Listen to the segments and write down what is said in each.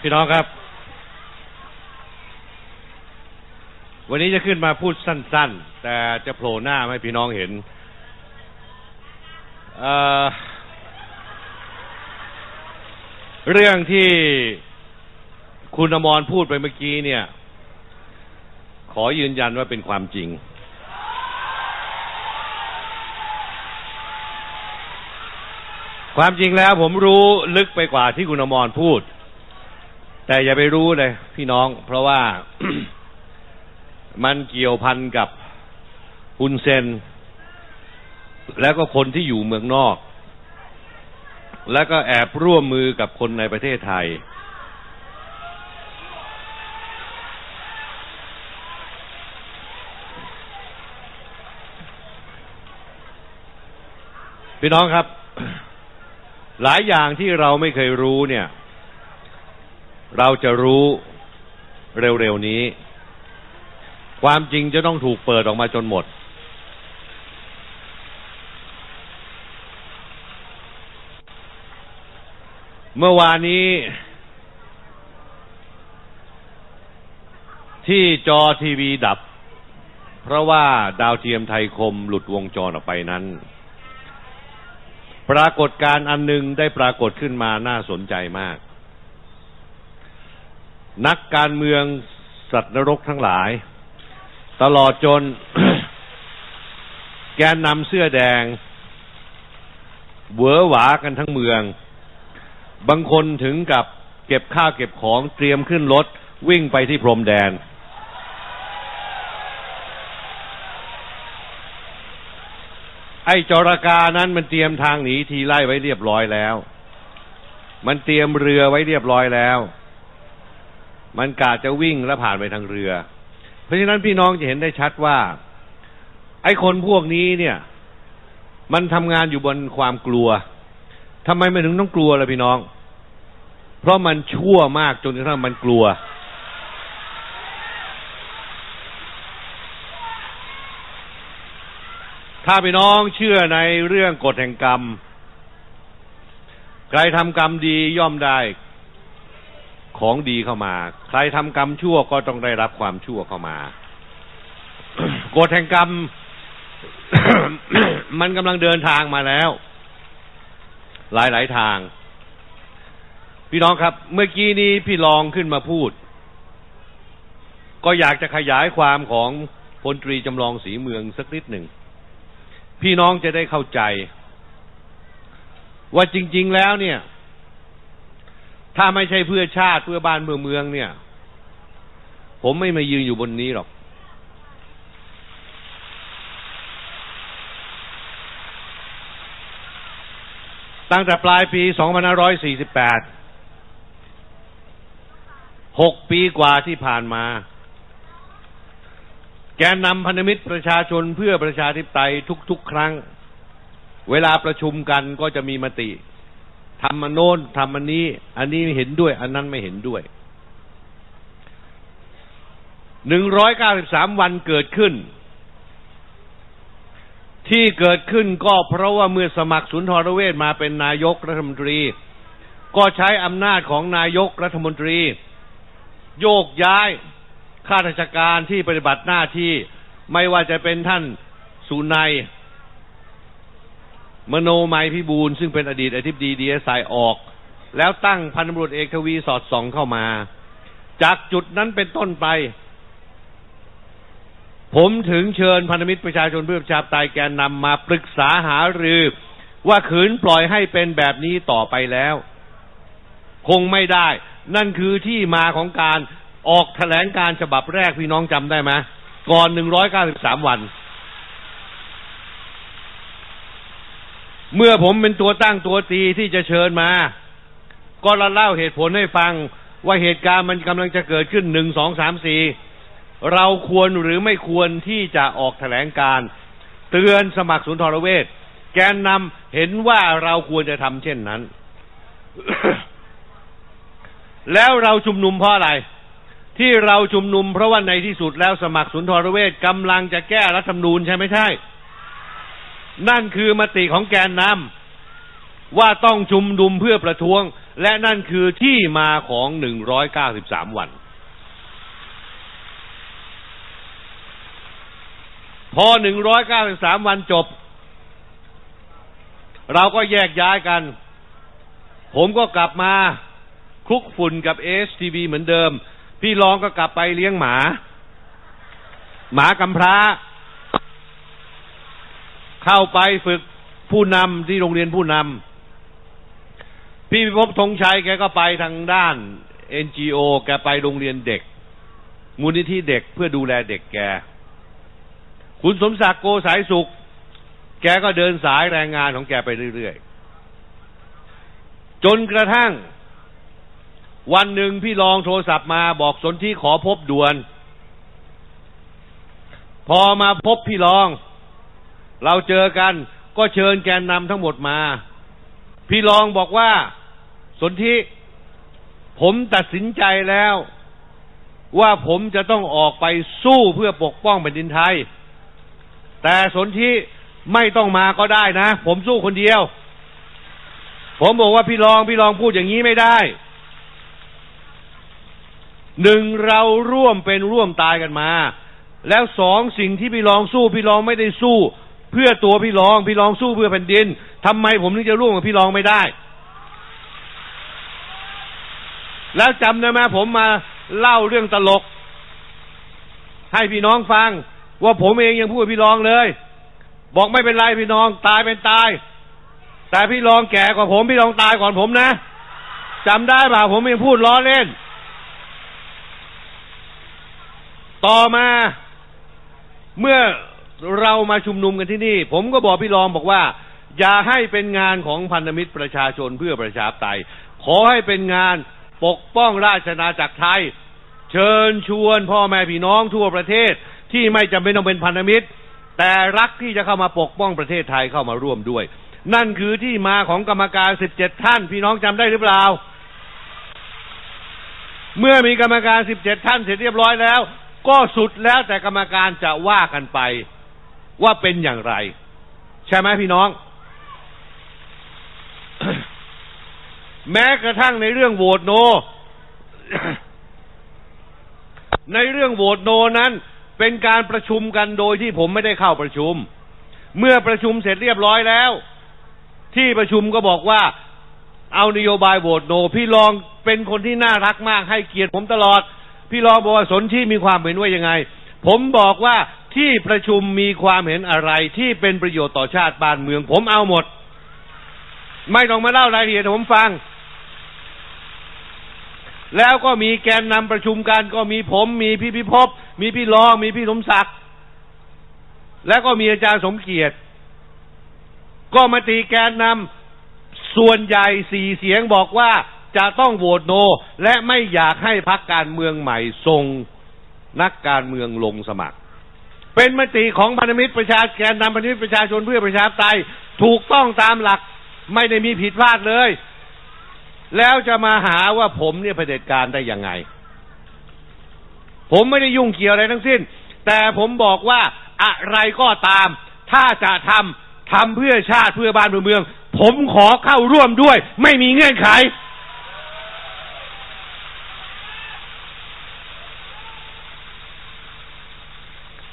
พี่น้องครับ วันนี้จะขึ้นมาพูดสั้น ๆ แต่จะโผล่หน้าให้พี่น้องเห็นเเรื่องที่คุณอมรพูดไปเมื่อกี้เนี่ย ขอยืนยันว่าเป็นความจริง ความจริงแล้วผมรู้ลึกไปกว่าที่คุณอมรพูด แต่อย่าไปรู้เลยพี่น้อง เพราะว่ามันเกี่ยวพันกับฮุนเซน แล้วก็คนที่อยู่เมืองนอก แล้วก็แอบร่วมมือกับคนในประเทศไทย พี่น้องครับ หลายอย่างที่เราไม่เคยรู้เนี่ย เราจะรู้เร็วๆนี้ ความจริงจะต้องถูกเปิดออกมาจนหมด เมื่อวานนี้ ที่จอทีวีดับ เพราะว่าดาวเทียมไทยคมหลุดวงจรออกไปนั้น ปรากฏการณ์อันหนึ่งได้ปรากฏขึ้นมาน่าสนใจมาก นักการเมืองสัตว์นรกทั้งหลาย ตลอดจน แกนนำเสื้อแดงเหวอหวากันทั้งเมือง บางคนถึงกับเก็บข้าวเก็บของเตรียมขึ้นรถวิ่งไปที่พรมแดน ไอ้จรากานั้นมันเตรียมทางหนีทีไล่ไว้เรียบร้อยแล้ว มันเตรียมเรือไว้เรียบร้อยแล้ว มันกาจะวิ่งและผ่านไปทางเรือ เพราะฉะนั้นพี่น้องจะเห็นได้ชัดว่า ไอ้คนพวกนี้เนี่ย มันทำงานอยู่บนความกลัวทำไมมันถึงต้องกลัวล่ะพี่น้อง เพราะมันชั่วมากจนกระทั่งมันกลัว ถ้าพี่น้องเชื่อในเรื่องกฎแห่งกรรม ใครทำกรรมดีย่อมได้ ของดีเข้ามา ใครทำกรรมชั่วก็ต้องได้รับความชั่วเข้ามา กฎแห่งกรรม มันกำลังเดินทางมาแล้ว หลายหลายทาง พี่น้องครับ เมื่อกี้นี้พี่ลองขึ้นมาพูด ก็อยากจะขยายความของพลตรีจำลองสีเมืองสักนิดหนึ่ง พี่น้องจะได้เข้าใจ ว่าจริง ๆ แล้วเนี่ย ถ้าไม่ใช่เพื่อชาติเพื่อบ้านเพื่อเมืองเนี่ย ผมไม่มายืนอยู่บนนี้หรอก ตั้งแต่ปลายปี 2548หกปีกว่าที่ผ่านมา แกนนำพันธมิตรประชาชนเพื่อประชาธิปไตยทุกๆ ครั้ง เวลาประชุมกันก็จะมีมติ ทำมันโน้นทำมันนี้ อันนี้เห็นด้วย อันนั้นไม่เห็นด้วยหนึ่งร้อยเก้าสิบสามวันเกิดขึ้น ที่เกิดขึ้นก็เพราะว่าเมื่อสมัครสุนทรเวชมาเป็นนายกรัฐมนตรี ก็ใช้อำนาจของนายกรัฐมนตรี โยกย้ายข้าราชการที่ปฏิบัติหน้าที่ไม่ว่าจะเป็นท่านสุนัย มโนไมพิบูลซึ่งเป็นอดีตอธิบดีดีเอสไอออก แล้วตั้งพันตำรวจเอกทวีสอดส่องเข้ามา จากจุดนั้นเป็นต้นไป ผมถึงเชิญพันธมิตรประชาชนเพื่อประชาธิปไตยแกนนำมาปรึกษาหารือ ว่าขืนปล่อยให้เป็นแบบนี้ต่อไปแล้ว คงไม่ได้ นั่นคือที่มาของการออกแถลงการฉบับแรกพี่น้องจำได้ไหมก่อน193วัน เมื่อผมเป็นตัวตั้งตัวตีที่จะเชิญมา ก็เล่าเหตุผลให้ฟังว่าเหตุการณ์มันกำลังจะเกิดขึ้นหนึ่งสองสามสี่เราควรหรือไม่ควรที่จะออกแถลงการเตือนสมัครสุนทรเวชแกนนำเห็นว่าเราควรจะทำเช่นนั้น แล้วเราชุมนุมเพราะอะไร ที่เราชุมนุมเพราะว่าในที่สุดแล้วสมัครสุนทรเวชกำลังจะแก้รัฐธรรมนูญใช่ไม่ใช่ นั่นคือมติของแกนนำว่าต้องชุมนุมเพื่อประท้วง และนั่นคือที่มาของ 193 วัน พอ 193 วันจบ เราก็แยกย้ายกัน ผมก็กลับมาคลุกฝุ่นกับเอสทีวีเหมือนเดิม พี่รองก็กลับไปเลี้ยงหมา หมากำพร้า เข้าไปฝึกผู้นำที่โรงเรียนผู้นำพี่พิภพธงชัยแกก็ไปทางด้าน NGO แกไปโรงเรียนเด็ก มูลนิธิเด็กเพื่อดูแลเด็กแก คุณสมศักดิ์โกสายสุข แกก็เดินสายแรงงานของแกไปเรื่อยๆ จนกระทั่ง วันหนึ่งพี่รองโทรศัพท์มาบอกสนที่ขอพบด่วน พอมาพบพี่รอง เราเจอกันก็เชิญแกนนำทั้งหมดมา พี่รองบอกว่าสนธิผมตัดสินใจแล้ว ว่าผมจะต้องออกไปสู้เพื่อปกป้องแผ่นดินไทย แต่สนธิไม่ต้องมาก็ได้นะ ผมสู้คนเดียว ผมบอกว่าพี่รองพี่รองพูดอย่างนี้ไม่ได้หนึ่งเราร่วมเป็นร่วมตายกันมา แล้วสองสิ่งที่พี่รองสู้พี่รองไม่ได้สู้ เพื่อตัวพี่รอง พี่รองสู้เพื่อแผ่นดินทำไมผมถึงจะร่วมกับพี่รองไม่ได้ แล้วจำได้ไหมผมมาเล่าเรื่องตลก ให้พี่น้องฟัง ว่าผมเองยังพูดกับพี่รองเลย บอกไม่เป็นไรพี่น้องตายเป็นตาย แต่พี่รองแก่กว่าผมพี่รองตายก่อนผมนะจำได้ป่าผมยังพูดล้อเล่น ต่อมาเมื่อ เรามาชุมนุมกันที่นี่ ผมก็บอกพี่รองบอกว่า อย่าให้เป็นงานของพันธมิตรประชาชนเพื่อประชาธิปไตย ขอให้เป็นงานปกป้องราชนาจักรไทย เชิญชวนพ่อแม่พี่น้องทั่วประเทศที่ไม่จำเป็นต้องเป็นพันธมิตร แต่รักที่จะเข้ามาปกป้องประเทศไทยเข้ามาร่วมด้วย นั่นคือที่มาของกรรมการ17ท่านพี่น้องจำได้หรือเปล่า เมื่อมีกรรมการ17ท่านเสร็จเรียบร้อยแล้ว ก็สุดแล้วแต่กรรมการจะว่ากันไป ว่าเป็นอย่างไร ใช่ไหมพี่น้อง แม้กระทั่งในเรื่องโหวตโน ในเรื่องโหวตโนนั้นเป็นการประชุมกันโดยที่ผมไม่ได้เข้าประชุม เมื่อประชุมเสร็จเรียบร้อยแล้ว ที่ประชุมก็บอกว่า เอานโยบายโหวตโน พี่รองเป็นคนที่น่ารักมากให้เกียรติผมตลอด พี่รองบอกว่าสนที่มีความเห็นว่ายังไง ผมบอกว่า ที่ประชุมมีความเห็นอะไรที่เป็นประโยชน์ต่อชาติบ้านเมือง ผมเอาหมด ไม่ต้องมาเล่ารายละเอียดผมฟัง แล้วก็มีแกนนำประชุมกันก็มีผม มีพี่พิภพมีพี่รองมีพี่สมศักดิ์แล้วก็มีอาจารย์สมเกียรติ ก็มาตีแกนนำส่วนใหญ่สี่เสียงบอกว่าจะต้องโหวตโน และไม่อยากให้พักการเมืองใหม่ส่งนักการเมืองลงสมัคร เป็นมติของพันธมิตรประชาแกนนำพันธมิตรประชาชนเพื่อประชาธิปไตยถูกต้องตามหลักไม่ได้มีผิดพลาดเลย แล้วจะมาหาว่าผมเนี่ยเผด็จการได้ยังไง ผมไม่ได้ยุ่งเกี่ยวอะไรทั้งสิ้น แต่ผมบอกว่าอะไรก็ตาม ถ้าจะทำทำเพื่อชาติเพื่อบ้านเพื่อเมือง ผมขอเข้าร่วมด้วย ไม่มีเงื่อนไข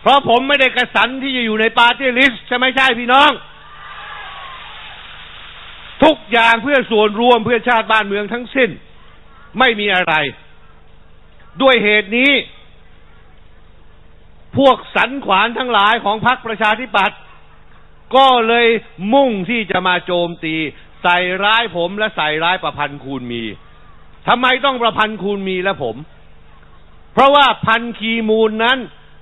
ราะผมไม่ได้กระสันที่จะอยู่ในปาร์ตี้ลิสต์ใช่ไหมใช่พี่น้อง ทุกอย่างเพื่อส่วนรวมเพื่อชาติบ้านเมืองทั้งสิ้น ไม่มีอะไร ด้วยเหตุนี้ พวกสันขวานทั้งหลายของพรรคประชาธิปัตย์ก็เลยมุ่งที่จะมาโจมตี ใส่ร้ายผมและใส่ร้ายประพันธ์คูณมีทำไมต้องประพันธ์คูณมีและผม เพราะว่าพันคีมูลนั้น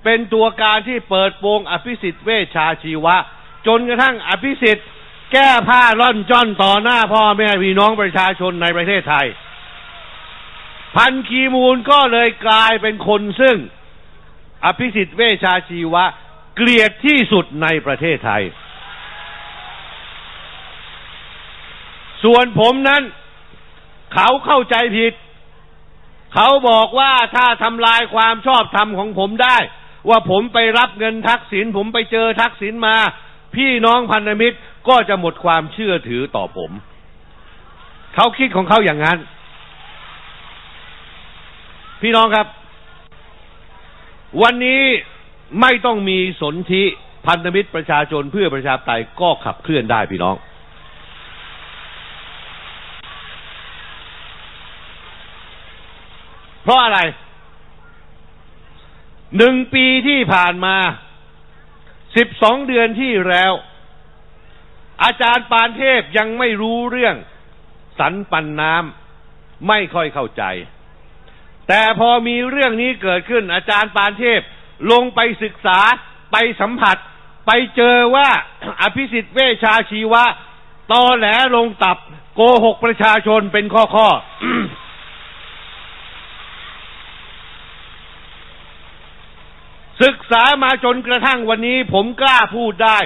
เป็นตัวการที่เปิดโปงอภิสิทธิ์เวชชาชีวะ จนกระทั่งอภิสิทธิ์แก้ผ้าล่อนจ้อนต่อหน้าพ่อแม่พี่น้องประชาชนในประเทศไทย พันคีมูลก็เลยกลายเป็นคนซึ่ง อภิสิทธิ์เวชชาชีวะ เกลียดที่สุดในประเทศไทย ส่วนผมนั้น เขาเข้าใจผิด เขาบอกว่าถ้าทำลายความชอบธรรมของผมได้ ว่าผมไปรับเงินทักษิณผมไปเจอทักษิณมา พี่น้องพันธมิตรก็จะหมดความเชื่อถือต่อผม เขาคิดของเขาอย่างนั้น พี่น้องครับ วันนี้ไม่ต้องมีสนธิพันธมิตรประชาชนเพื่อประชาธิปไตยก็ขับเคลื่อนได้พี่น้องเพราะอะไร หนึ่งปีที่ผ่านมาสิบสองเดือนที่แล้ว อาจารย์ปานเทพยังไม่รู้เรื่อง สันปันน้ำไม่ค่อยเข้าใจ แต่พอมีเรื่องนี้เกิดขึ้น อาจารย์ปานเทพลงไปศึกษาไปสัมผัส ไปเจอว่าอภิสิทธิ์เวชาชีวะตอแหลลงตับ โกหกประชาชนเป็นข้อข้อ ศึกษามาจนกระทั่งวันนี้ผมกล้าพูดได้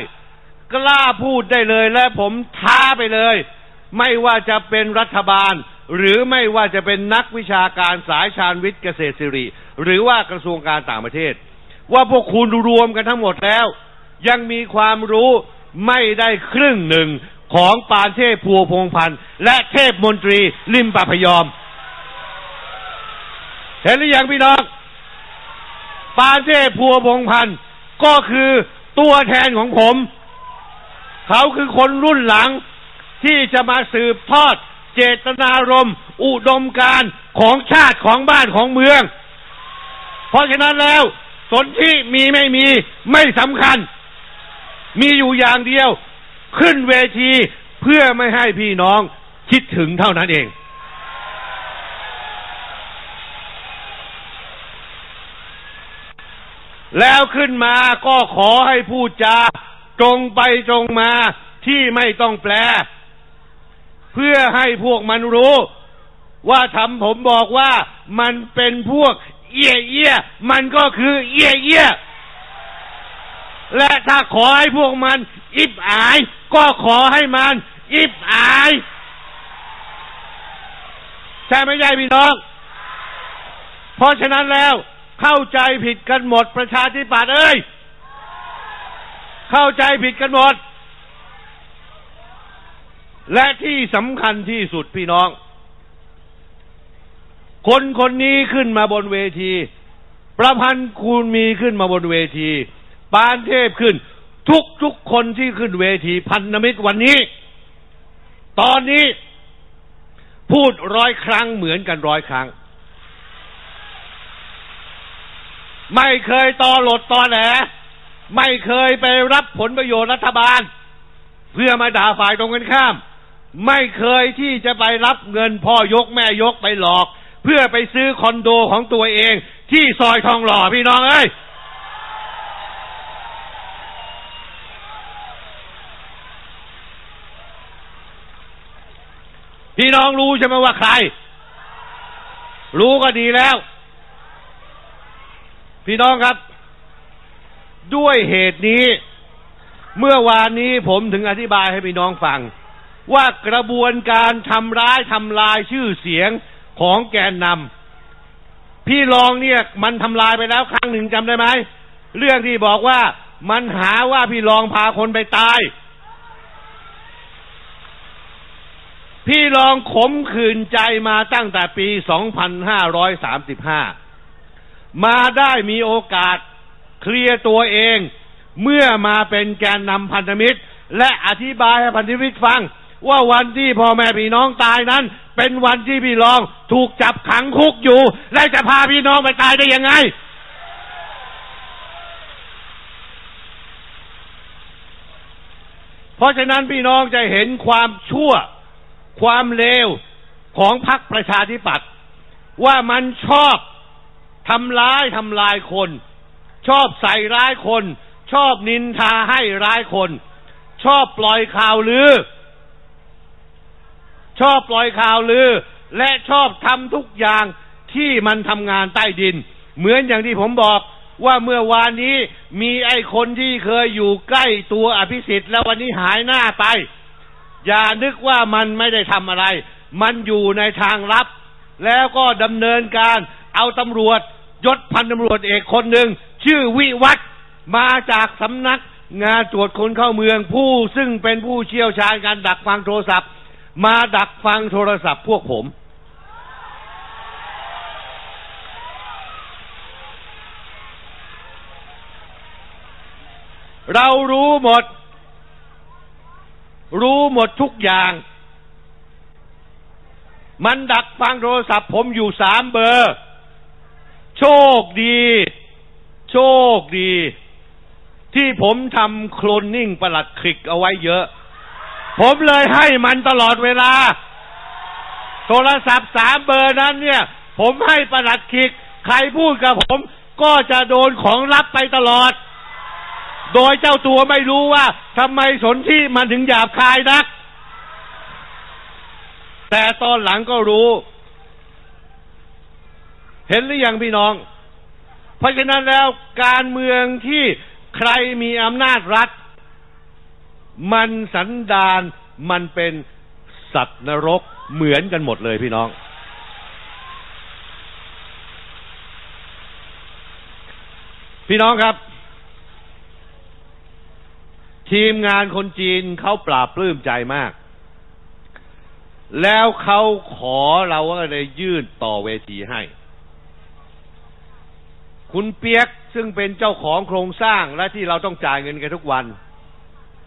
กล้าพูดได้เลยและผมท้าไปเลย ไม่ว่าจะเป็นรัฐบาล หรือไม่ว่าจะเป็นนักวิชาการสายชาญวิทย์เกษตรศิริ หรือว่ากระทรวงการต่างประเทศ ว่าพวกคุณรวมกันทั้งหมดแล้ว ยังมีความรู้ไม่ได้ครึ่งหนึ่งของปานเทพพัวพงพันธ์และเทพมนตรีลิมปะพยอม เห็นหรือยังพี่น้อง ปาเทพพัวพงพันธ์ก็คือตัวแทนของผม เขาคือคนรุ่นหลังที่จะมาสืบทอด เจตนารมณ์ อุดมการของชาติของบ้านของเมือง เพราะฉะนั้นแล้วสนที่มีไม่มีไม่สำคัญ มีอยู่อย่างเดียว ขึ้นเวทีเพื่อไม่ให้พี่น้องคิดถึงเท่านั้นเอง แล้วขึ้นมาก็ขอให้พูดจาตรงไปตรงมาที่ไม่ต้องแปล เพื่อให้พวกมันรู้ ว่าทำผมบอกว่ามันเป็นพวก เอี้ยเอี้ยมันก็คือเอี้ยเอี้ยและถ้าขอให้พวกมัน อิบอาย ก็ขอให้มัน อิบอายใช่ไหมใช่พี่น้อง เพราะฉะนั้นแล้ว เข้าใจผิดกันหมดประชาธิปัตย์เอ้ย เข้าใจผิดกันหมด และที่สำคัญที่สุดพี่น้อง คนคนนี้ขึ้นมาบนเวที ประพันธ์คูณมีขึ้นมาบนเวที ปานเทพขึ้น ทุกทุกคนที่ขึ้นเวทีพันธมิตรวันนี้ ตอนนี้ พูดร้อยครั้งเหมือนกันร้อยครั้ง ไม่เคยตอหลดตอแหลไม่เคยไปรับผลประโยชน์รัฐบาล เพื่อมาด่าฝ่ายตรงกันข้าม ไม่เคยที่จะไปรับเงินพ่อยกแม่ยกไปหลอก เพื่อไปซื้อคอนโดของตัวเอง ที่ซอยทองหล่อพี่น้องเอ้ยพี่น้องรู้ใช่ไหมว่าใคร รู้ก็ดีแล้ว พี่น้องครับ ด้วยเหตุนี้ เมื่อวานนี้ผมถึงอธิบายให้พี่น้องฟัง ว่ากระบวนการทำร้ายทำลายชื่อเสียงของแกนนำพี่รองเนี่ยมันทำลายไปแล้วครั้งหนึ่งจำได้ไหมเรื่องที่บอกว่ามันหาว่าพี่รองพาคนไปตาย พี่รองขมขืนใจมาตั้งแต่ปี 2535 มาได้มีโอกาสเคลียร์ตัวเอง เมื่อมาเป็นแกนนำพันธมิตร และอธิบายให้พันธมิตรฟัง ว่าวันที่พ่อแม่พี่น้องตายนั้น เป็นวันที่พี่รองถูกจับขังคุกอยู่ และจะพาพี่น้องไปตายได้ยังไง เพราะฉะนั้นพี่น้องจะเห็นความชั่ว ความเลวของพรรคประชาธิปัตย์ว่ามันชอบ ทำร้ายทำลายคน ชอบใส่ร้ายคน ชอบนินทาให้ร้ายคน ชอบปล่อยข่าวลือ ชอบปล่อยข่าวลือ และชอบทำทุกอย่างที่มันทำงานใต้ดิน เหมือนอย่างที่ผมบอกว่าเมื่อวานนี้มีไอ้คนที่เคยอยู่ใกล้ตัวอภิสิทธิ์แล้ววันนี้หายหน้าไป อย่านึกว่ามันไม่ได้ทำอะไร มันอยู่ในทางลับ แล้วก็ดำเนินการ เอาตำรวจยศพันตำรวจเอกคนหนึ่งชื่อวิวัฒมาจากสำนักงานตรวจคนเข้าเมืองผู้ซึ่งเป็นผู้เชี่ยวชาญการดักฟังโทรศัพท์ มาดักฟังโทรศัพท์พวกผม เรารู้หมด รู้หมดทุกอย่าง มันดักฟังโทรศัพท์ผมอยู่สามเบอร์ โชคดี โชคดี ที่ผมทำโคลนนิ่งประหลัดคลิกเอาไว้เยอะ ผมเลยให้มันตลอดเวลา โทรศัพท์สามเบอร์นั้นเนี่ย ผมให้ประหลัดคลิก ใครพูดกับผมก็จะโดนของลับไปตลอด โดยเจ้าตัวไม่รู้ว่าทำไมสนที่มันถึงหยาบคายนัก แต่ตอนหลังก็รู้ เห็นหรือยังพี่น้อง เพราะฉะนั้นแล้วการเมืองที่ใครมีอำนาจรัฐ มันสันดานมันเป็นสัตว์นรกเหมือนกันหมดเลยพี่น้อง พี่น้องครับ ทีมงานคนจีนเขาปราบปลื้มใจมาก แล้วเขาขอเราก็เลยยื่นต่อเวทีให้ คุณเปียกซึ่งเป็นเจ้าของโครงสร้างและที่เราต้องจ่ายเงินแกทุกวัน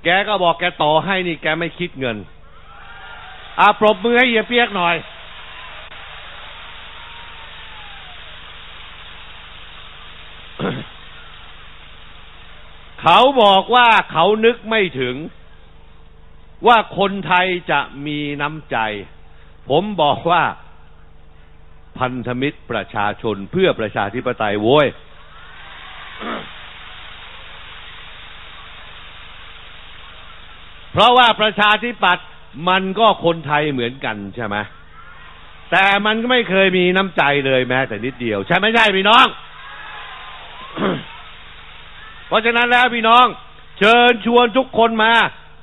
แกก็บอกแกต่อให้นี่แกไม่คิดเงินอ่าปรบมือให้เฮียเปียกหน่อย เขาบอกว่าเขานึกไม่ถึง ว่าคนไทยจะมีน้ำใจ ผมบอกว่า พันธมิตรประชาชนเพื่อประชาธิปไตยโว้ยเพราะว่าประชาธิปัตย์มันก็คนไทยเหมือนกันใช่ไหมแต่มันก็ไม่เคยมีน้ำใจเลยแม้ แต่นิดเดียว ใช่ไหมใช่พี่น้อง เพราะฉะนั้นแล้วพี่น้อง เชิญชวนทุกคนมา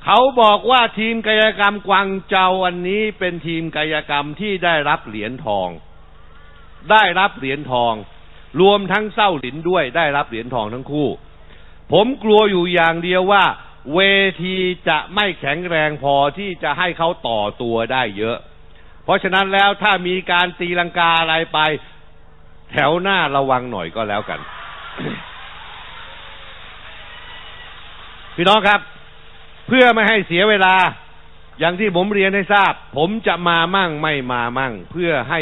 เขาบอกว่าทีมกายกรรมกวางเจาวันนี้เป็นทีมกายกรรมที่ได้รับเหรียญทอง ได้รับเหรียญทอง รวมทั้งเศร้าหลินด้วยได้รับเหรียญทองทั้งคู่ ผมกลัวอยู่อย่างเดียวว่า เวทีจะไม่แข็งแรงพอที่จะให้เขาต่อตัวได้เยอะ เพราะฉะนั้นแล้วถ้ามีการตีลังกาอะไรไป แถวหน้าระวังหน่อยก็แล้วกัน พี่น้องครับ เพื่อไม่ให้เสียเวลาอย่างที่ผมเรียนให้ทราบ ผมจะมามั่งไม่มามั่ง เพื่อให้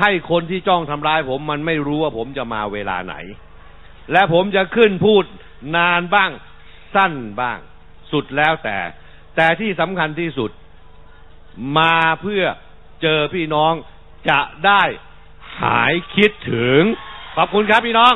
ให้คนที่จ้องทำร้ายผมมันไม่รู้ว่าผมจะมาเวลาไหน และผมจะขึ้นพูดนานบ้างสั้นบ้าง สุดแล้วแต่ แต่ที่สำคัญที่สุด มาเพื่อเจอพี่น้องจะได้หายคิดถึง ขอบคุณครับพี่น้อง